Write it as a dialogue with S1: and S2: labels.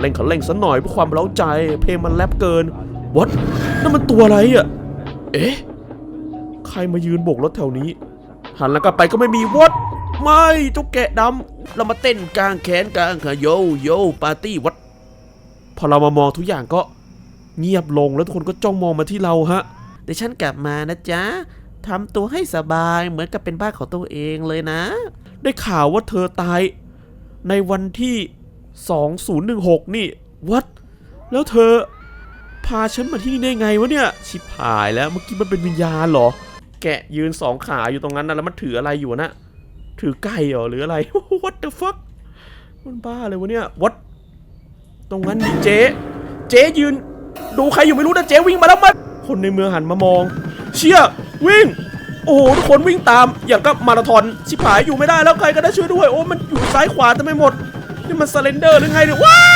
S1: เล่นขันเร่งสัหน่อยเพื่อความเร้าใจ เพลงมันแรปเกินวัดนั่นมันตัวอะไรอะ เอ๊ะ ใครมายืนโบกรถแถวนี้ หันหลังกลับไปก็ไม่มีวัดไม่เจ้าแกะดำเรามาเต้นกลางแขนกลางขาโยโยปาร์ตี้วัด พอเรามามองทุกอย่างก็เงียบลงแล้วทุกคนก็จ้องมองมาที่เราฮะ
S2: เดี๋ยวฉันกลับมานะจ๊ะทำตัวให้สบายเหมือนกับเป็นบ้านของตัวเองเลยนะ
S1: ได้ข่าวว่าเธอตาย ในวันที่ 2016 นี่วัดแล้วเธอ พาฉันมาที่นี่ได้ไงวะเนี่ย ชิบหายแล้วเมื่อกี้มันเป็นวิญญาณเหรอ แกะยืนสองขาอยู่ตรงนั้นนะแล้วมันถืออะไรอยู่นะถือไก่เหรอหรืออะไร What the fuck มันบ้าเลยวะเนี่ยวัดตรงนั้นดิเจ๊เจ๊ยืน ดูใครอยู่ไม่รู้นะเจ๊วิ่งมาแล้วมันคนในเมืองหันมามอง เชี่ยวิ่ง โอ้โหทุกคนวิ่งตามอย่างกับมาราธอนชิบหายอยู่ไม่ได้แล้วใครก็ได้ช่วยด้วย โอ้มันอยู่ซ้ายขวาแต่ไม่หมด นี่มันสเลนเดอร์หรือไงเนี่ยว้า